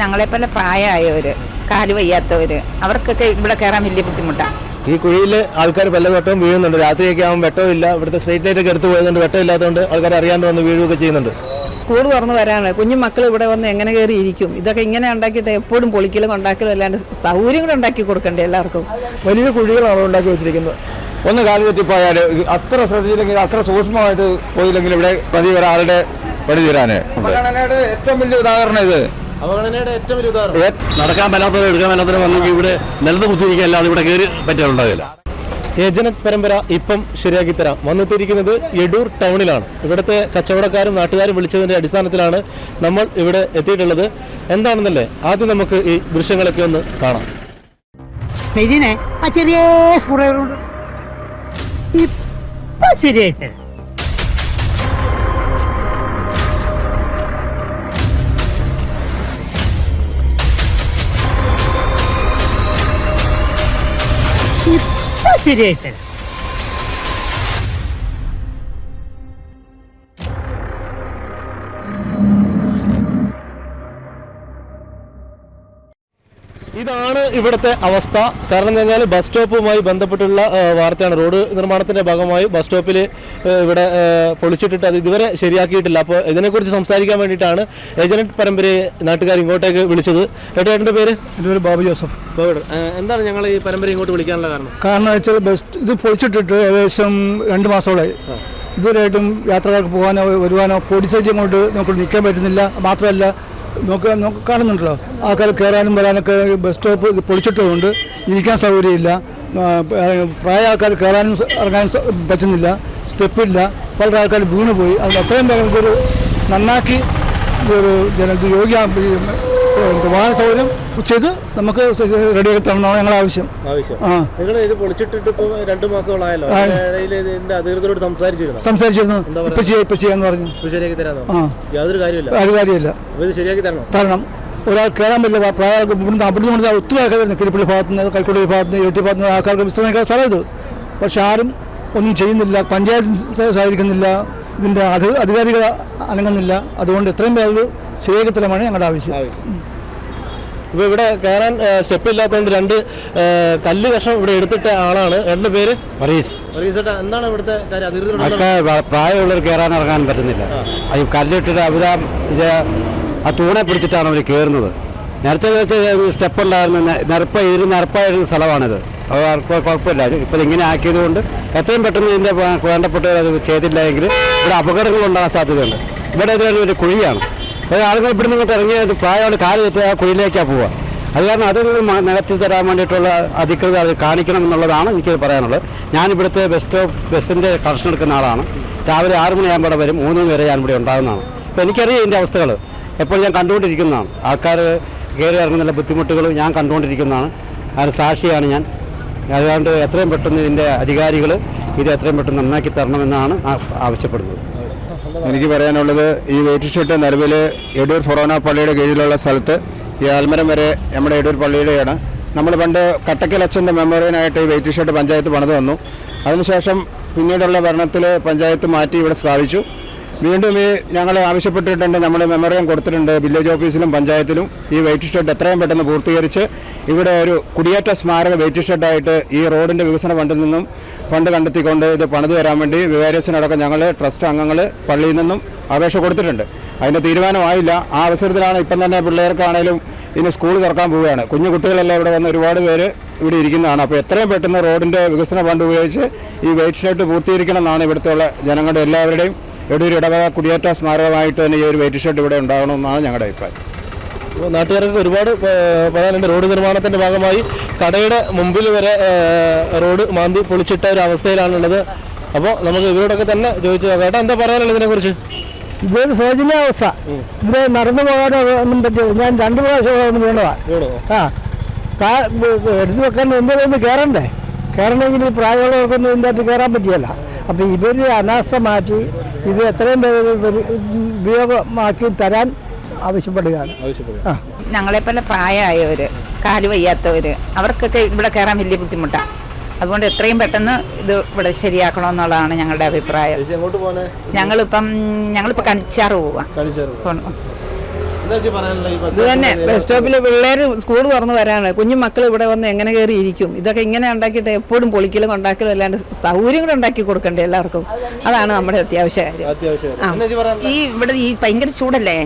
ഞങ്ങളെപ്പോലെ പ്രായമായവർ കാൽ വയ്യാത്തവർ അവർക്കൊക്കെ ഇവിടെ കയറാൻ വലിയ ബുദ്ധിമുട്ടാണ് ഈ കുഴിയിൽ ആൾക്കാർ പല വെട്ടവും വീഴുന്നുണ്ട്. രാത്രിയൊക്കെ ആകുമ്പോൾ വെട്ടവും ഇല്ല. ഇവിടുത്തെ സ്ട്രീറ്റ് ലൈറ്റ് ഒക്കെ എടുത്ത് പോയതുകൊണ്ട് വെട്ടം ഇല്ലാത്തതുകൊണ്ട് ആൾക്കാർ അറിയാണ്ട് വന്ന് വീഴുകയൊക്കെ ചെയ്യുന്നുണ്ട്. സ്കൂൾ തുറന്ന് വരാണ്. കുഞ്ഞു മക്കൾ ഇവിടെ വന്ന് എങ്ങനെ കയറി ഇരിക്കും ഇതൊക്കെ ഇങ്ങനെ ഉണ്ടാക്കിയിട്ട് എപ്പോഴും പൊളിക്കലും ഉണ്ടാക്കലും അല്ലാണ്ട് സൗകര്യം കൂടെ ഉണ്ടാക്കി കൊടുക്കണ്ടേ എല്ലാവർക്കും? വലിയ കുഴികളാണ് ഉണ്ടാക്കി വെച്ചിരിക്കുന്നത്. ഒന്ന് കാൽ തെറ്റിപ്പോയാൽ അത്ര ശ്രദ്ധിച്ചില്ലെങ്കിൽ അത്ര സൂക്ഷ്മമായിട്ട് പോയില്ലെങ്കിൽ ഇവിടെ പതി ഒരാളുടെ പണി തീരാന്. ഏറ്റവും വലിയ ഉദാഹരണം ഇത്. അവഗണനയുടെ ഏറ്റവും വലിയ ഉദാഹരണം. നടക്കാൻ പറ്റാത്തത് എടുക്കാൻ പറ്റാത്തത് വന്നെങ്കിൽ ഇവിടെ നിലത്ത് കുത്തിയിരിക്കുകയല്ലാതെ ഇവിടെ കയറി പറ്റാറുണ്ടാവില്ല ഏജനറ്റ് പരമ്പര ഇപ്പം ശരിയാക്കി തരാം. വന്നെത്തിയിരിക്കുന്നത് എടൂർ ടൗണിലാണ്. ഇവിടുത്തെ കച്ചവടക്കാരും നാട്ടുകാരും വിളിച്ചതിന്റെ അടിസ്ഥാനത്തിലാണ് നമ്മൾ ഇവിടെ എത്തിയിട്ടുള്ളത്. എന്താണെന്നല്ലേ ആദ്യം നമുക്ക് ഈ ദൃശ്യങ്ങളൊക്കെ ഒന്ന് കാണാം. ആ ചെറിയ ശരിയായിട്ട് ഇപ്പൊ ശരിയായിട്ട് ഇതാണ് ഇവിടുത്തെ അവസ്ഥ. കാരണം എന്ന് പറഞ്ഞാൽ ബസ് സ്റ്റോപ്പുമായി ബന്ധപ്പെട്ടുള്ള വാർത്തയാണ്. റോഡ് നിർമ്മാണത്തിന്റെ ഭാഗമായി ബസ് സ്റ്റോപ്പിൽ ഇവിടെ പൊളിച്ചിട്ടിട്ട് അത് ഇതുവരെ ശരിയാക്കിയിട്ടില്ല. അപ്പോൾ ഇതിനെക്കുറിച്ച് സംസാരിക്കാൻ വേണ്ടിയിട്ടാണ് ഏജനറ്റ് പരമ്പരയെ നാട്ടുകാർ ഇങ്ങോട്ടേക്ക് വിളിച്ചത്. ഏട്ടേട്ടന്റെ പേര്? എന്റെ പേര് ബാബു ജോസഫ്. എന്താണ് ഞങ്ങൾ ഈ പരമ്പര ഇങ്ങോട്ട് വിളിക്കാനുള്ള കാരണം? കാരണം വെച്ചാൽ ബസ് ഇത് പൊളിച്ചിട്ടിട്ട് ഏകദേശം രണ്ട് മാസത്തോളായി. ഇതുവരെയായിട്ടും യാത്രക്കാർക്ക് പോകാനോ വരുവാനോ പൊടിച്ചേച്ചി ഇങ്ങോട്ട് നമുക്ക് നിൽക്കാൻ പറ്റുന്നില്ല. മാത്രമല്ല നോക്കുക നോക്ക കാണുന്നുണ്ടല്ലോ. ആൾക്കാർ കയറാനും വരാനൊക്കെ ബസ് സ്റ്റോപ്പ് പൊളിച്ചിട്ടതുകൊണ്ട് ഇരിക്കാൻ സൗകര്യമില്ല. പ്രായ ആൾക്കാർ കയറാനും ഇറങ്ങാനും പറ്റുന്നില്ല. സ്റ്റെപ്പില്ല പല ആൾക്കാർ വീണ് പോയി അതുകൊണ്ട് അത്രയും വേഗം ഇതൊരു നന്നാക്കി ഇതൊരു ജന യോഗ്യ വാഹന സൗകര്യം ചെയ്ത് നമുക്ക് റെഡിയാക്കി തരണമെന്നാണ് ഞങ്ങളുടെ ആവശ്യം. നിങ്ങൾ ഇത് പൊളിച്ചിട്ടിട്ട് ഇപ്പോൾ രണ്ട് അധികൃതരോട് സംസാരിച്ചിരുന്നു? സംസാരിച്ചിരുന്നു. ഇപ്പൊ ചെയ്യാം ഇപ്പൊ ചെയ്യാന്ന് പറഞ്ഞു. ഇത് ശരിയാക്കി തരാനോ യാതൊരു കാര്യമില്ല ഇത് ശരിയാക്കി തരണം? തരണം. ഒരാൾ കയറാൻ പറ്റില്ല. പ്രായ ഇവിടുന്ന് അവിടുന്ന് കൊണ്ട് ഒത്തിരി ആൾക്കാർ വരുന്നു. കിഴിപ്പള്ളി ഭാഗത്ത് നിന്ന് കൈക്കുടി ഭാഗത്ത് നിന്ന് ഇരട്ടി ഭാഗത്ത് നിന്ന് ആൾക്കാർക്ക് വിശ്രമിക്കാൻ സ്ഥലം ഇത്. പക്ഷെ ആരും ഒന്നും ചെയ്യുന്നില്ല. പഞ്ചായത്ത് സഹകരിക്കുന്നില്ല. ഇതിന്റെ അത് അധികാരികൾ അനങ്ങുന്നില്ല. അതുകൊണ്ട് എത്രയും പേര് ശരിയാക്കി തരമാണ് ഞങ്ങളുടെ ആവശ്യം. ഇപ്പോൾ ഇവിടെ കയറാൻ സ്റ്റെപ്പ് ഇല്ലാത്തതുകൊണ്ട് രണ്ട് കല്ല് കഷം ഇവിടെ എടുത്തിട്ട ആളാണ്. രണ്ട് പേര്? മറീസ് റീസേട്ടാ എന്താണ് ഇവിടുത്തെ പ്രായമുള്ളവർ കയറാൻ ഇറങ്ങാൻ പറ്റുന്നില്ല. അത് കല്ലിട്ടിട്ട് അവർ ഇത് ആ തൂണെ പിടിച്ചിട്ടാണ് അവർ കയറുന്നത് നേരത്തെ സ്റ്റെപ്പ് ഉണ്ടായിരുന്നു. നിരപ്പ് ഇതിന് നിരപ്പായിരുന്ന സ്ഥലമാണിത്. അത് കുഴപ്പമില്ല. ഇപ്പോൾ ഇങ്ങനെ ആക്കിയത് കൊണ്ട് എത്രയും പെട്ടെന്ന് ഇതിന്റെ വേണ്ടപ്പെട്ടവർ അത് ചെയ്തില്ല എങ്കിൽ ഇവിടെ അപകടങ്ങൾ ഉണ്ടാകാൻ സാധ്യതയുണ്ട്. ഇവിടെ ഇതിലാണ് ഒരു കുഴിയാണ്. അത് ആളുകൾ ഇവിടെ നിന്നിട്ട് ഇറങ്ങിയത് പ്രായമുള്ള കാൽ തെറ്റി ആ കുഴിയിലേക്കാണ് പോവുക. അത് കാരണം അത് നികത്തി തരാൻ വേണ്ടിയിട്ടുള്ള അധികൃതർ അത് കാണിക്കണം എന്നുള്ളതാണ് എനിക്ക് പറയാനുള്ളത്. ഞാൻ ഇവിടുത്തെ ബസ് സ്റ്റോപ്പ് ബസ്സിന്റെ കളക്ഷൻ എടുക്കുന്ന ആളാണ്. രാവിലെ ആറ് മണിയാകുമ്പോൾ ഇവിടെ വരും. മൂന്ന് വരെ ഞാൻ ഇവിടെ ഉണ്ടാകുന്നതാണ്. അപ്പോൾ എനിക്കറിയാം ഇതിന്റെ അവസ്ഥകൾ എപ്പോഴും ഞാൻ കണ്ടുകൊണ്ടിരിക്കുന്നതാണ്. ആൾക്കാർ കയറി ഇറങ്ങുന്ന ബുദ്ധിമുട്ടുകൾ ഞാൻ കണ്ടുകൊണ്ടിരിക്കുന്നതാണ്. അതിന് സാക്ഷിയാണ് ഞാൻ. അതുകൊണ്ട് എത്രയും പെട്ടെന്ന് ഇതിന്റെ അധികാരികൾ ഇത് എത്രയും പെട്ടെന്ന് നന്നാക്കി തരണമെന്നാണ് ആവശ്യപ്പെടുന്നത്. എനിക്ക് പറയാനുള്ളത് ഈ വെയിറ്റ് ഷെഡ് നിലവിൽ എടൂർ ഫൊറോന പള്ളിയുടെ കീഴിലുള്ള സ്ഥലത്ത് ഈ ആൽമരം വരെ നമ്മുടെ എടൂർ പള്ളിയുടെയാണ്. നമ്മൾ പണ്ട് കട്ടക്കൽ അച്ഛന്റെ മെമ്മോറിയനായിട്ട് ഈ വെയിറ്റ് ഷെഡ് പഞ്ചായത്ത് പണിത് വന്നു അതിനുശേഷം പിന്നീടുള്ള ഭരണത്തിൽ പഞ്ചായത്ത് മാറ്റി ഇവിടെ സ്ഥാപിച്ചു. വീണ്ടും ഈ ഞങ്ങൾ ആവശ്യപ്പെട്ടിട്ടുണ്ട് നമ്മൾ മെമ്മറിയം കൊടുത്തിട്ടുണ്ട് വില്ലേജ് ഓഫീസിലും പഞ്ചായത്തിലും ഈ വെയിറ്റ് ഷെഡ് എത്രയും പെട്ടെന്ന് പൂർത്തീകരിച്ച് ഇവിടെ ഒരു കുടിയേറ്റ സ്മാരക വെയിറ്റ് ഷെഡായിട്ട് ഈ റോഡിന്റെ വികസന ഫണ്ടിൽ നിന്നും ഫണ്ട് കണ്ടെത്തിക്കൊണ്ട് ഇത് പണിത് തരാൻ വേണ്ടി വികാരിയച്ഛനടക്കം ഞങ്ങൾ ട്രസ്റ്റ് അംഗങ്ങൾ പള്ളിയിൽ നിന്നും അപേക്ഷ കൊടുത്തിട്ടുണ്ട്. അതിന്റെ തീരുമാനമായില്ല. ആ അവസരത്തിലാണ് ഇപ്പം തന്നെ പിള്ളേർക്കാണേലും ഇനി സ്കൂൾ തുറക്കാൻ പോവുകയാണ്. കുഞ്ഞു കുട്ടികളെല്ലാം ഇവിടെ വന്ന് ഒരുപാട് പേര് ഇവിടെ ഇരിക്കുന്നതാണ്. അപ്പോൾ എത്രയും പെട്ടെന്ന് റോഡിന്റെ വികസന ഫണ്ട് ഉപയോഗിച്ച് ഈ വെയിറ്റ് ഷെഡ് പൂർത്തീകരിക്കണം എന്നാണ് ഇവിടുത്തെ ജനങ്ങളുടെ എല്ലാവരുടെയും ഇവിടെ ഒരു ഇടവക കുടിയേറ്റ സ്മാരകമായിട്ട് തന്നെ ഈ ഒരു വെയിറ്റ് ഷെഡ് ഇവിടെ ഉണ്ടാകണമെന്നാണ് ഞങ്ങളുടെ അഭിപ്രായം. അപ്പോൾ നാട്ടുകാർക്ക് ഒരുപാട് പറയാനുണ്ട് റോഡ് നിർമ്മാണത്തിന്റെ ഭാഗമായി കടയുടെ മുമ്പിൽ വരെ റോഡ് മാന്തി പൊളിച്ചിട്ട ഒരു അവസ്ഥയിലാണുള്ളത്. അപ്പോൾ നമുക്ക് ഇവരോടൊക്കെ തന്നെ ചോദിച്ചു നോക്കാം. ഏട്ടാ എന്താ പറയാനുള്ളത് ഇതിനെക്കുറിച്ച്? ഇതൊരു ശോചനീയാവസ്ഥ. ഇത് നടന്നു പോകാനോ ഒന്നും പറ്റില്ല. ഞാൻ രണ്ട് പ്രാവശ്യം വീണതാണ് ആ. കാ- എടുത്തു വെക്കാൻ എന്തെങ്കിലും കയറണ്ടേ? കയറണമെങ്കിൽ ഈ പ്രായമുള്ളവർക്കൊന്നും ഇതിന്റെ അകത്ത് കയറാൻ പറ്റിയല്ല. അപ്പോൾ ഇവർ അനാസ്ഥ മാറ്റി ഇത് എത്രയും പേര് ഉപയോഗമാക്കി തരാൻ ആവശ്യപ്പെടുകയാണ്. ഞങ്ങളെ പോലെ പ്രായമായവർ കാൽ വയ്യാത്തവർ അവർക്കൊക്കെ ഇവിടെ കയറാൻ വലിയ ബുദ്ധിമുട്ടാണ് അതുകൊണ്ട് എത്രയും പെട്ടെന്ന് ഇത് ഇവിടെ ശരിയാക്കണമെന്നുള്ളതാണ് ഞങ്ങളുടെ അഭിപ്രായം. ഞങ്ങളിപ്പം ഞങ്ങളിപ്പോൾ കണിച്ചാറ് പോവാം. ഇത് തന്നെ. സ്റ്റോപ്പിന്റെ ബസ് സ്റ്റോപ്പിൽ പിള്ളേർ സ്കൂൾ തുറന്നു വരാണ്. കുഞ്ഞു മക്കൾ ഇവിടെ വന്ന് എങ്ങനെ കയറി ഇരിക്കും? ഇതൊക്കെ ഇങ്ങനെ ഉണ്ടാക്കിയിട്ട് എപ്പോഴും പൊളിക്കലും ഉണ്ടാക്കലും അല്ലാണ്ട് സൗകര്യം കൂടെ ഉണ്ടാക്കി കൊടുക്കണ്ടേ എല്ലാവർക്കും? അതാണ് നമ്മുടെ അത്യാവശ്യ കാര്യം. ഈ ഇവിടെ ഈ ഭയങ്കര ചൂടല്ലേ?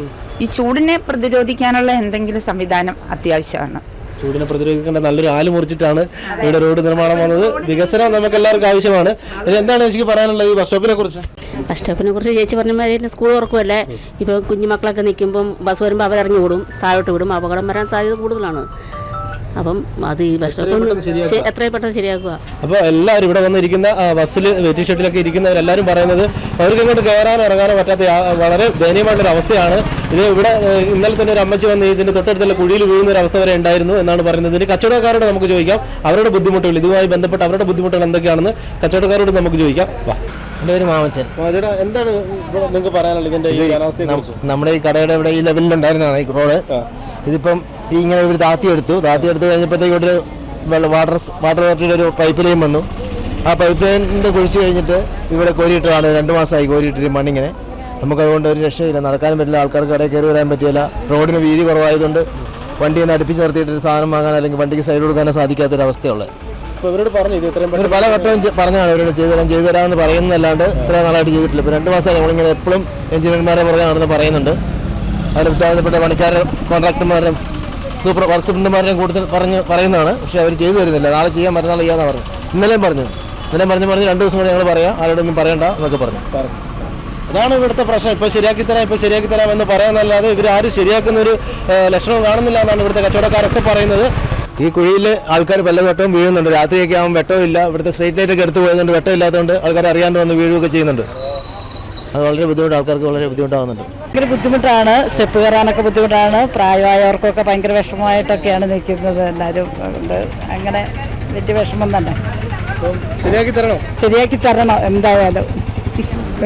ഈ ചൂടിനെ പ്രതിരോധിക്കാനുള്ള എന്തെങ്കിലും സംവിധാനം അത്യാവശ്യമാണ്. ചൂടിനെ പ്രതിരോധിക്കേണ്ട നല്ലൊരു ആൽ മുറിച്ചിട്ടാണ് ഇവിടെ റോഡ് നിർമ്മാണം വന്നത്. വികസനം നമുക്ക് എല്ലാവർക്കും ആവശ്യമാണ് എന്താണ് എനിക്ക് പറയാനുള്ളത് ഈ ബസ് സ്റ്റോപ്പിനെ കുറിച്ച്? ബസ് സ്റ്റോപ്പിനെ കുറിച്ച് ചേച്ചി പറഞ്ഞ മാതിരി സ്കൂൾ തുറക്കുമല്ലേ ഇപ്പോൾ കുഞ്ഞുമക്കളൊക്കെ നിൽക്കുമ്പം ബസ് വരുമ്പോൾ അവരിറങ്ങി വിടും താഴോട്ട് വിടും അപകടം വരാൻ സാധ്യത കൂടുതലാണ്. അപ്പം അത് ഈ ബസ് സ്റ്റോപ്പ് എത്രയും പെട്ടെന്ന് ശരിയാക്കുക. അപ്പോൾ എല്ലാവരും ഇവിടെ വന്നിരിക്കുന്ന ബസ്സിൽ വെറ്റി ഷെഡിലൊക്കെ ഇരിക്കുന്നവരെല്ലാവരും പറയുന്നത് അവർക്ക് ഇങ്ങോട്ട് കയറാനോ ഇറങ്ങാനോ പറ്റാത്ത വളരെ ദയനീയമായിട്ടൊരു അവസ്ഥയാണ്. ഇത് ഇവിടെ ഇന്നലെ തന്നെ ഒരു അമ്മച്ചി വന്ന് ഇതിന്റെ തൊട്ടടുത്തുള്ള കുഴിയിൽ വീഴുന്ന ഒരു അവസ്ഥ വരെ ഉണ്ടായിരുന്നു എന്നാണ് പറയുന്നത്. ഇതിന് കച്ചവടക്കാരോട് നമുക്ക് ചോദിക്കാം. അവരുടെ ബുദ്ധിമുട്ടുകൾ ഇതുമായി ബന്ധപ്പെട്ട് അവരുടെ ബുദ്ധിമുട്ടുകൾ എന്തൊക്കെയാണെന്ന് കച്ചവടക്കാരോട് നമുക്ക് ചോദിക്കാം. വാ. എന്റെ പേര് മാമച്ചൻ. ചേട്ടാ എന്താണ് ഇവിടെ നിങ്ങൾക്ക് പറയാനുള്ളത് ഇതിന്റെ ഈ കാലാവസ്ഥയെ കുറിച്ച് നമ്മുടെ ഈ കടയുടെ ഇവിടെ ഈ ലെവലിലുണ്ടായിരുന്നതാണ് ഈ റോഡ് ഇതിപ്പം ഈ ഇങ്ങനെ ഒരു താത്തി എടുത്തു. താത്തി എടുത്തു കഴിഞ്ഞപ്പോഴത്തേക്ക് ഇവിടെ ഒരു വെള്ളം വാട്ടർ വാട്ടർ അതോറിറ്റിയുടെ ഒരു പൈപ്പ് ലൈൻ വന്നു. ആ പൈപ്പ് ലൈനിന്റെ കുഴിച്ച് കഴിഞ്ഞിട്ട് ഇവിടെ കോരിയിട്ടതാണ്. രണ്ട് മാസമായി കോരിയിട്ടൊരു മണ്ണിങ്ങനെ. നമുക്കതുകൊണ്ട് ഒരു രക്ഷയില്ല. നടക്കാനും പറ്റില്ല. ആൾക്കാർക്ക് കടയിൽ കയറി വരാൻ പറ്റില്ല. റോഡിന് വീതി കുറവായതുകൊണ്ട് വണ്ടി ഒന്ന് അടുപ്പിച്ച് നിർത്തിയിട്ട് ഒരു സാധനം വാങ്ങാൻ അല്ലെങ്കിൽ വണ്ടിക്ക് സൈഡ് കൊടുക്കാനോ സാധിക്കാത്തൊരവസ്ഥയുള്ളത് അപ്പോൾ ഇവരോട് പറഞ്ഞു ഇത് ഇവർ പല വട്ടവും പറഞ്ഞാണ് അവരോട് ചെയ്തു തരാം ചെയ്തു തരാമെന്ന് പറയുന്നതല്ലാണ്ട് ഇത്ര നാളായിട്ട് ചെയ്തിട്ടില്ല. ഇപ്പോൾ രണ്ട് മാസമായി നമ്മളിങ്ങനെ എപ്പോഴും എഞ്ചിനീയർമാരെ പുറകെ നടന്ന് പറയുന്നുണ്ട്. അതിൽ ഉത്തരവാദിത്തപ്പെട്ട പണിക്കാരുടെ കോൺട്രാക്ടർമാരും സൂപ്പർ വർക്ക് സൂപ്രണ്ടുമാരുടെയും കൂടുതൽ പറഞ്ഞ് പറയുന്നതാണ്. പക്ഷേ അവർ ചെയ്തു തരുന്നില്ല. നാളെ ചെയ്യാൻ മറ്റന്നാൾ ചെയ്യാന്ന് പറഞ്ഞു. ഇന്നലെയും പറഞ്ഞു. ഇന്നലെയും പറഞ്ഞു പറഞ്ഞ് രണ്ട് ദിവസം കൂടി ഞങ്ങൾ പറയാം. ആരോടൊന്നും പറയണ്ട എന്നൊക്കെ പറഞ്ഞു. അതാണ് ഇവിടുത്തെ പ്രശ്നം. ഇപ്പോൾ ശരിയാക്കി തരാം ഇപ്പോൾ ശരിയാക്കി തരാം എന്ന് പറയാനല്ലാതെ ഇവർ ആരും ശരിയാക്കുന്ന ഒരു ലക്ഷണം കാണുന്നില്ല എന്നാണ് ഇവിടുത്തെ കച്ചവടക്കാരൊക്കെ പറയുന്നത്. ഈ കുഴിയിൽ ആൾക്കാർ പല വെട്ടവും വീഴുന്നുണ്ട്. രാത്രിയൊക്കെ ആകുമ്പോൾ വെട്ടവും ഇല്ല. ഇവിടുത്തെ സ്ട്രീറ്റ് ലൈറ്റ് ഒക്കെ എടുത്ത് പോയതുകൊണ്ട് വെട്ടം ഇല്ലാത്തതുകൊണ്ട് ആൾക്കാർ അറിയാണ്ട് വന്ന് വീഴുകയൊക്കെ ചെയ്യുന്നുണ്ട്. അത് വളരെ ബുദ്ധിമുട്ട് ആൾക്കാർക്ക് വളരെ ബുദ്ധിമുട്ടാവുന്നുണ്ട്. ഭയങ്കര ബുദ്ധിമുട്ടാണ്. സ്റ്റെപ്പ് കയറാനൊക്കെ ബുദ്ധിമുട്ടാണ്. പ്രായമായവർക്കൊക്കെ ഭയങ്കര വിഷമമായിട്ടൊക്കെയാണ് നിൽക്കുന്നത് എല്ലാവരും. അങ്ങനെ വലിയ വിഷമം തന്നെ. ശരിയാക്കി തരണോ? ശരിയാക്കി തരണം എന്തായാലും.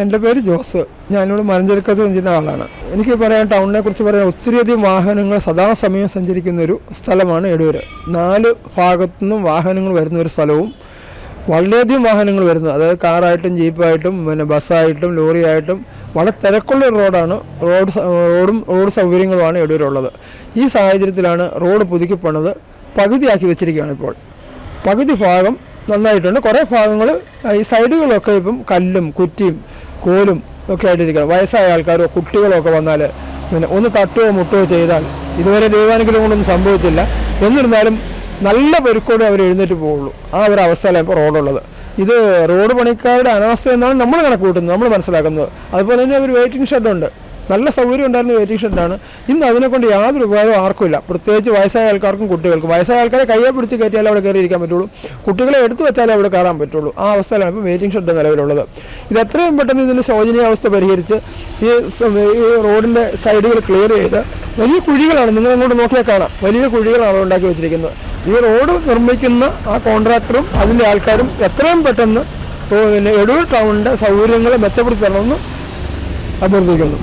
എന്റെ പേര് ജോസ്. ഞാനിവിടെ മലഞ്ചരക്കത്ത് സഞ്ചരിക്കുന്ന ആളാണ്. എനിക്ക് പറയാൻ ടൗണിനെ കുറിച്ച് പറയാൻ ഒത്തിരിയധികം വാഹനങ്ങൾ സദാസമയം സഞ്ചരിക്കുന്ന ഒരു സ്ഥലമാണ് എടൂര്. നാല് ഭാഗത്തു നിന്നും വാഹനങ്ങൾ വരുന്ന ഒരു സ്ഥലവും വളരെയധികം വാഹനങ്ങൾ വരുന്നു അതായത് കാറായിട്ടും ജീപ്പായിട്ടും പിന്നെ ബസ്സായിട്ടും ലോറിയായിട്ടും വളരെ തിരക്കുള്ള ഒരു റോഡാണ്. റോഡ് റോഡും റോഡ് സൗകര്യങ്ങളുമാണ് എടൂരുള്ളത്. ഈ സാഹചര്യത്തിലാണ് റോഡ് പുതുക്കി പകുതിയാക്കി വെച്ചിരിക്കുകയാണ് ഇപ്പോൾ. പകുതി ഭാഗം നന്നായിട്ടുണ്ട്. കുറേ ഭാഗങ്ങൾ ഈ സൈഡുകളൊക്കെ ഇപ്പം കല്ലും കുറ്റിയും കോലും ഒക്കെ ആയിട്ടിരിക്കണം. വയസ്സായ ആൾക്കാരോ കുട്ടികളോ ഒക്കെ വന്നാൽ പിന്നെ ഒന്ന് തട്ടുകയോ മുട്ടുകയോ ചെയ്താൽ ഇതുവരെ ദൈവാനുഗ്രഹം കൊണ്ടൊന്നും സംഭവിച്ചില്ല. എന്നിരുന്നാലും നല്ല പെരുക്കോടെ അവർ എഴുന്നേറ്റ് പോവുള്ളൂ ആ ഒരു അവസ്ഥയിലാണ് ഇപ്പോൾ റോഡുള്ളത്. ഇത് റോഡ് പണിക്കാരുടെ അനാസ്ഥ എന്നാണ് നമ്മൾ കണക്ക് കൂട്ടുന്നത് നമ്മൾ മനസ്സിലാക്കുന്നത്. അതുപോലെ തന്നെ ഒരു വെയിറ്റിംഗ് ഷെഡുണ്ട് നല്ല സൗകര്യം ഉണ്ടായിരുന്ന വെയിറ്റിംഗ് ഷെഡാണ് ഇന്ന് അതിനെക്കൊണ്ട് യാതൊരു ഉപകാരവും ആർക്കുമില്ല. പ്രത്യേകിച്ച് വയസ്സായ ആൾക്കാർക്കും കുട്ടികൾക്കും. വയസ്സായ ആൾക്കാരെ കയ്യെ പിടിച്ച് കയറ്റിയാലേ അവിടെ കയറിയിരിക്കാൻ പറ്റുള്ളൂ. കുട്ടികളെ എടുത്തു വെച്ചാലേ അവിടെ കയറാൻ പറ്റുള്ളൂ. ആ അവസ്ഥയിലാണ് ഇപ്പോൾ വെയിറ്റിംഗ് ഷെഡ് നിലവിലുള്ളത്. ഇത് എത്രയും പെട്ടെന്ന് ഇതിന്റെ ശോചനീയാവസ്ഥ പരിഹരിച്ച് ഈ റോഡിന്റെ സൈഡുകൾ ക്ലിയർ ചെയ്ത് വലിയ കുഴികളാണ്. നിങ്ങൾ അങ്ങോട്ട് നോക്കിയാൽ കാണാം. വലിയ കുഴികളാണ് ഉണ്ടാക്കി വെച്ചിരിക്കുന്നത്. ഈ റോഡ് നിർമ്മിക്കുന്ന ആ കോൺട്രാക്ടറും അതിന്റെ ആൾക്കാരും എത്രയും പെട്ടെന്ന് പിന്നെ എടൂർ ടൗണിന്റെ സൗകര്യങ്ങൾ മെച്ചപ്പെടുത്തി തരണമെന്ന് അഭ്യർത്ഥിക്കുന്നു.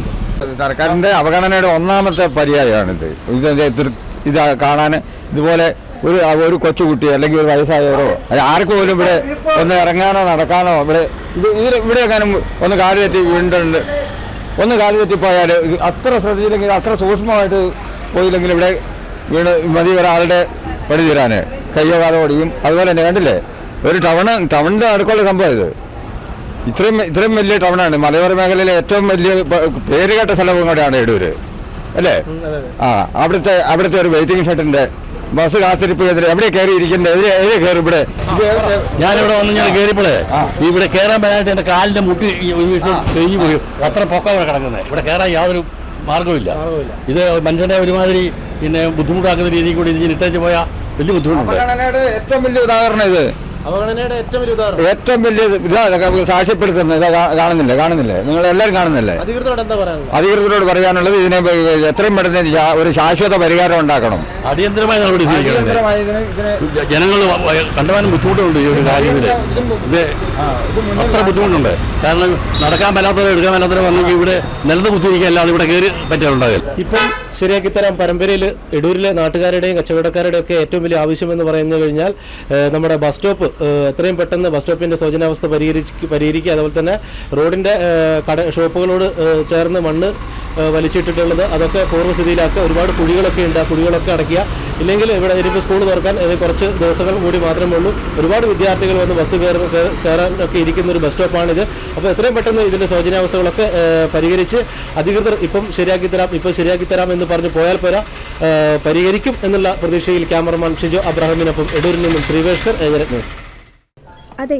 സർക്കാരിന്റെ അവഗണനയുടെ ഒന്നാമത്തെ പര്യായമാണിത്. ഇത് ഇത് കാണാൻ ഇതുപോലെ ഒരു ഒരു കൊച്ചുകുട്ടി അല്ലെങ്കിൽ ഒരു വയസ്സായവരോ അത് ആർക്കും പോലും ഇവിടെ ഒന്ന് ഇറങ്ങാനോ നടക്കാനോ ഇവിടെ ഇത് ഇതിൽ ഇവിടെ എങ്ങാനും ഒന്ന് കാൽ തെറ്റി വീണ്ടുണ്ട്. ഒന്ന് കാൽ തെറ്റിപ്പോയാൽ അത്ര ശ്രദ്ധിച്ചില്ലെങ്കിൽ അത്ര സൂക്ഷ്മമായിട്ട് പോയില്ലെങ്കിൽ ഇവിടെ വീണ് മതി ഒരാളുടെ പണി തീരാൻ കയ്യോ കാലോ ഓടിയും അതുപോലെ തന്നെ കണ്ടില്ലേ? ഒരു ടൗണ് ടൗണിന്റെ അടുക്കുള്ള സംഭവം ഇത്. ഇത്രയും ഇത്രയും വലിയ ടൗണാണ്. മലയോര മേഖലയിലെ ഏറ്റവും വലിയ പേര് പേരുകേട്ട സ്ഥലവും കൂടെയാണ് എടൂര്. അല്ലേ? ആ അവിടുത്തെ അവിടുത്തെ ഒരു വെയിറ്റിംഗ് ഷെഡിന്റെ ബസ് കാത്തിരിപ്പ് എതിരെ എവിടെ കയറി എവിടെ എവിടെ എതിരെ കയറി ഇവിടെ. ഞാനിവിടെ വന്ന് ഞാൻ കയറിയപ്പോഴേ ഇവിടെ കയറാൻ പറ്റാനായിട്ട് എന്റെ കാലിന്റെ മുട്ടി കഴിഞ്ഞു പോയി. അത്ര പൊക്കം ഇവിടെ കിടക്കുന്നത്. ഇവിടെ കയറാൻ യാതൊരു മാർഗമില്ല ഇത് മനുഷ്യനെ ഒരുമാതിരി പിന്നെ ബുദ്ധിമുട്ടാക്കുന്ന രീതിയിൽ കൂടി ഇതിന് ഇട്ടേച്ച് പോയാൽ വലിയ ബുദ്ധിമുട്ടുണ്ട്. ഏറ്റവും വലിയ ഉദാഹരണം ഇത്. ഏറ്റവും വലിയ ഉദാഹരണം. ഏറ്റവും വലിയ ഇതാ സാക്ഷ്യപ്പെടുത്തുന്നത്. ഇതാ കാണുന്നില്ല കാണുന്നില്ലേ? നിങ്ങൾ എല്ലാവരും കാണുന്നില്ലേ? അധികൃതരോട് എന്താ പറയാനുള്ളത്? അധികൃതരോട് പറയാനുള്ളത് ഇതിനെ എത്രയും പെട്ടെന്ന് ഒരു ശാശ്വത പരിഹാരം ഉണ്ടാക്കണം. അടിയന്തരമായി നടപടി ജനങ്ങൾ കണ്ടുവാനും ബുദ്ധിമുട്ടുണ്ട് ഈ ഒരു കാര്യത്തിൽ ഇത് അത്ര ബുദ്ധിമുട്ടുണ്ട്. കാരണം നടക്കാൻ മേലാത്തവരെ എടുക്കാൻ മേലാത്തവരെ വന്നെങ്കിൽ ഇവിടെ നിലത്ത് കുത്തിയിരിക്കാൻ അല്ലാതെ ഇവിടെ കയറി പറ്റാറുണ്ടാകില്ല ഇപ്പം ശരിയാക്കി തരാം പരമ്പരയിൽ എടൂരിലെ നാട്ടുകാരുടെയും കച്ചവടക്കാരുടെയും ഒക്കെ ഏറ്റവും വലിയ ആവശ്യമെന്ന് പറയുന്നത് കഴിഞ്ഞാൽ നമ്മുടെ ബസ് സ്റ്റോപ്പ് എത്രയും പെട്ടെന്ന് ബസ് സ്റ്റോപ്പിന്റെ ശോചനാവസ്ഥ പരിഹരിച്ച് പരിഹരിക്കുക അതുപോലെ തന്നെ റോഡിന്റെ കട ഷോപ്പുകളോട് ചേർന്ന് മണ്ണ് വലിച്ചിട്ടിട്ടുള്ളത്. അതൊക്കെ പൂർവസ്ഥിതിയിലാക്കുക ഒരുപാട് കുഴികളൊക്കെ ഉണ്ട്. ആ കുഴികളൊക്കെ അടയ്ക്കുക. ഇല്ലെങ്കിൽ ഇവിടെ ഇനിയിപ്പോൾ സ്കൂൾ തുറക്കാൻ ഇനി കുറച്ച് ദിവസങ്ങൾ കൂടി മാത്രമേ ഉള്ളൂ. ഒരുപാട് വിദ്യാർത്ഥികൾ വന്ന് ബസ് കയറി കയറി- കയറാൻ ഒക്കെ ഇരിക്കുന്ന ഒരു ബസ് സ്റ്റോപ്പാണിത്. അപ്പോൾ എത്രയും പെട്ടെന്ന് ഇതിന്റെ ശോചനാവസ്ഥകളൊക്കെ ഏഹ്, പരിഹരിച്ച് അധികൃതർ ഇപ്പം ശരിയാക്കി തരാം ഇപ്പം ശരിയാക്കി തരാം എന്ന് പറഞ്ഞ് പോയാൽ പോരാ. പരിഹരിക്കും എന്നുള്ള പ്രതീക്ഷയിൽ ക്യാമറമാൻ ഷിജോ അബ്രാഹിമിനൊപ്പം എടൂരിൽ നിന്നും ശ്രീവേഷ്കർ ഏജരത് ന്യൂസ് അതെ